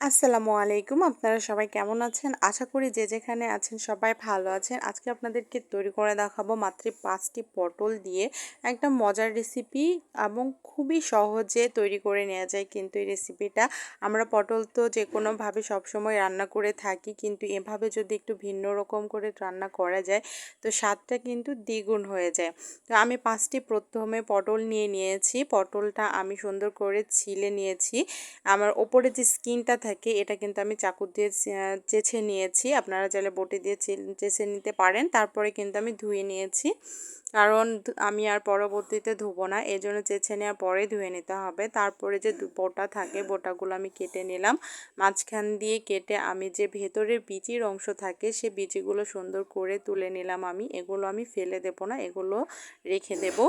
আসসালামু আলাইকুম। আপনারা সবাই কেমন আছেন? আশা করি যে যেখানে আছেন সবাই ভালো আছেন। আজকে আপনাদেরকে তৈরি করে দেখাবো মাত্র পাঁচটি পটল দিয়ে একটা মজার রেসিপি এবং খুবই সহজে তৈরি করে নেওয়া যায় কিন্তু এই রেসিপিটা আমরা পটল তো যে কোনোভাবে সবসময় রান্না করে থাকি কিন্তু এভাবে যদি একটু ভিন্ন রকম করে রান্না করা যায় তো স্বাদটা কিন্তু দ্বিগুণ হয়ে যায়। তো আমি পাঁচটি প্রথমে পটল নিয়ে নিয়েছি। পটলটা আমি সুন্দর করে ছিলে নিয়েছি। আমার ওপরে যে স্কিনটা থাকে, এটা কিন্তু আমি চাকু দিয়ে চেছে নিয়েছি। আপনারা চাইলে বটি দিয়ে চেছে নিতে পারেন, তারপরে কিন্তু আমি ধুয়ে নিয়েছি। কারণ আমি আর পরবর্তীতে ধুবো না এই জন্য চেছে নেওয়ার পরে ধুয়ে নিতে হবে। তারপরে যে বোটা থাকে, বোটাগুলো আমি কেটে নিলাম। মাঝখান দিয়ে কেটে আমি যে ভেতরের বিচির অংশ থাকে, সে বিচিগুলো সুন্দর করে তুলে নিলাম আমি। এগুলো আমি ফেলে দেবো না, এগুলো রেখে দেবো।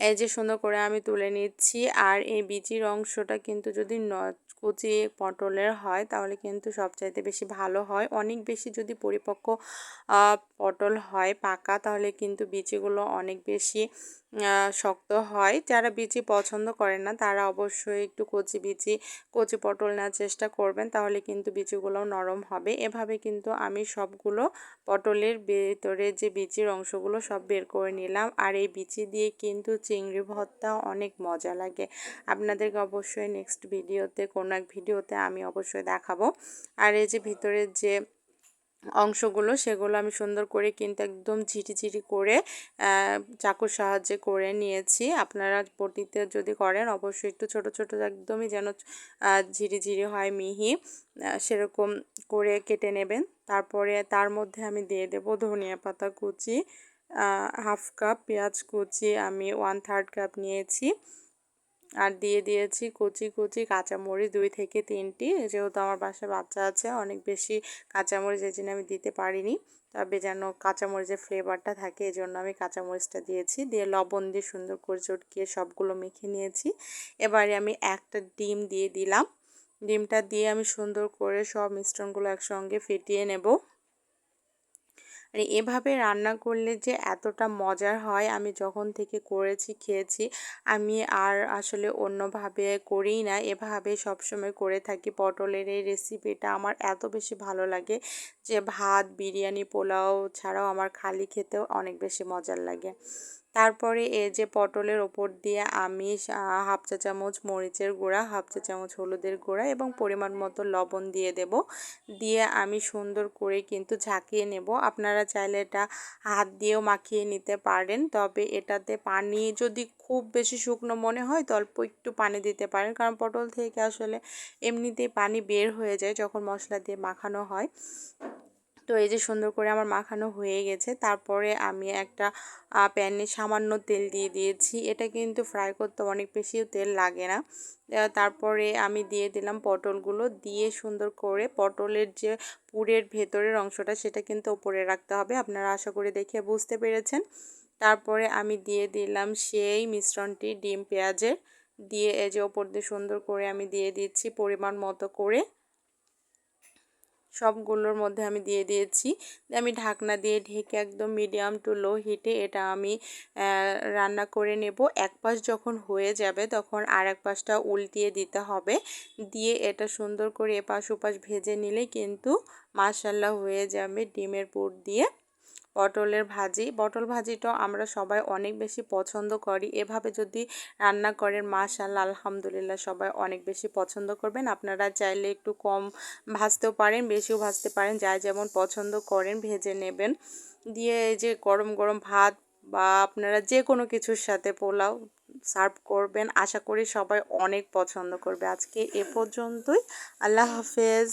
এই যে সুন্দর করে আমি তুলে নিচ্ছি। আর এই বিচির অংশটা কিন্তু যদি কুচি পটলের হয়, তাহলে কিন্তু সবচাইতে বেশি ভালো হয়। অনেক বেশি যদি পরিপক্ক পটল হয় পাকা, তাহলে কিন্তু বিচিগুলো অনেক বেশি শক্ত হয়। যারা বিচি পছন্দ করেন না, তারা অবশ্যই একটু কচি বিচি, কচি পটল নেওয়ার চেষ্টা করবেন, তাহলে কিন্তু বিচিগুলোও নরম হবে। এভাবে কিন্তু আমি সবগুলো পটলের ভেতরে যে বিচির অংশগুলো সব বের করে নিলাম। আর এই বিচি দিয়ে কিন্তু চিংড়ি ভর্তা অনেক মজা লাগে। আপনাদেরকে অবশ্যই নেক্সট ভিডিওতে কোনো এক ভিডিওতে আমি অবশ্যই দেখাবো। আর এই যে ভিতরের যে অংশগুলো সেগুলো আমি সুন্দর করে কিন্তু একদম ঝিটি করে চাকুর সাহায্যে করে নিয়েছি। আপনারা পটিতে যদি করেন অবশ্যই একটু ছোট ছোট একদমই যেন ঝিরি হয় মিহি সেরকম করে কেটে নেবেন। তারপরে তার মধ্যে আমি দিয়ে দেব ধনিয়া পাতা কুচি হাফ কাপ পেঁয়াজ কুচি আমি ওয়ান থার্ড কাপ নিয়েছি। আর দিয়ে দিয়েছি কুচি কুচি কাঁচামরিচ দুই থেকে তিনটি। যেহেতু আমার বাসায় বাচ্চা আছে, অনেক বেশি কাঁচামরিচ এই জন্য আমি দিতে পারিনি। তবে যেন কাঁচামরিচের ফ্লেভারটা থাকে, এই জন্য আমি কাঁচামরিচটা দিয়েছি। দিয়ে লবণ দিয়ে সুন্দর করে চটকিয়ে সবগুলো মেখে নিয়েছি। এবারে আমি একটা ডিম দিয়ে দিলাম। ডিমটা দিয়ে আমি সুন্দর করে সব মিশ্রণগুলো একসঙ্গে ফেটিয়ে নেব। আর এভাবে রান্না করলে যে এতটা মজার হয়, আমি যখন থেকে করেছি, খেয়েছি, আমি আর আসলে অন্যভাবে করিই না। এভাবে সবসময় করে থাকি। পটলের এই রেসিপিটা আমার এত বেশি ভালো লাগে যে ভাত, বিরিয়ানি, পোলাও ছাড়াও আমার খালি খেতেও অনেক বেশি মজার লাগে। তারপরে এই যে পটলের ওপর দিয়ে আমি হাফ চা চামচ মরিচের গুঁড়া, হাফ চা চামচ হলুদের গুঁড়া এবং পরিমাণ মতো লবণ দিয়ে দেব। দিয়ে আমি সুন্দর করে কিন্তু ঝাঁকিয়ে নেব। আপনারা চাইলে এটা হাত দিয়েও মাখিয়ে নিতে পারেন। তবে এটাতে পানি যদি খুব বেশি শুকনো মনে হয় তো অল্প একটু পানি দিতে পারেন। কারণ পটল থেকে আসলে এমনিতেই পানি বের হয়ে যায় যখন মশলা দিয়ে মাখানো হয়। তো এই যে সুন্দর করে আমার মাখানো হয়ে গেছে। তারপরে আমি একটা প্যানে সামান্য তেল দিয়ে দিয়েছি। এটা কিন্তু ফ্রাই করতে অনেক বেশিও তেল লাগে না। তারপরে আমি দিয়ে দিলাম পটলগুলো। দিয়ে সুন্দর করে পটলের যে পুরের ভেতরের অংশটা, সেটা কিন্তু ওপরে রাখতে হবে। আপনারা আশা করে দেখে বুঝতে পেরেছেন। তারপরে আমি দিয়ে দিলাম সেই মিশ্রণটি ডিম পেঁয়াজের। দিয়ে এই যে ওপর দিয়ে সুন্দর করে আমি দিয়ে দিচ্ছি পরিমাণ মতো করে। সবগুলোর মধ্যে আমি দিয়ে দিয়েছি। আমি ঢাকনা দিয়ে ঢেকে একদম মিডিয়াম টু লো হিটে এটা আমি রান্না করে নেব। এক পাশ যখন হয়ে যাবে তখন আর এক পাশটা উল্টিয়ে দিতে হবে। দিয়ে এটা সুন্দর করে এপাশ ওপাশ ভেজে নিলে কিন্তু মাসাল্লা হয়ে যাবে ডিমের পুর দিয়ে। পটলের ভাজি। পটল ভাজিটাও আমরা সবাই অনেক বেশি পছন্দ করি। এভাবে যদি রান্না করেন মাশাল্লাহ আলহামদুলিল্লাহ, সবাই অনেক বেশি পছন্দ করবেন। আপনারা চাইলে একটু কম ভাজতেও পারেন, বেশিও ভাজতে পারেন। যা যেমন পছন্দ করেন, ভেজে নেবেন। দিয়ে এই যে গরম গরম ভাত বা আপনারা যে কোনো কিছুর সাথে পোলাও সার্ভ করবেন, আশা করি সবাই অনেক পছন্দ করবে। আজকে এ পর্যন্তই। আল্লাহ হাফেজ।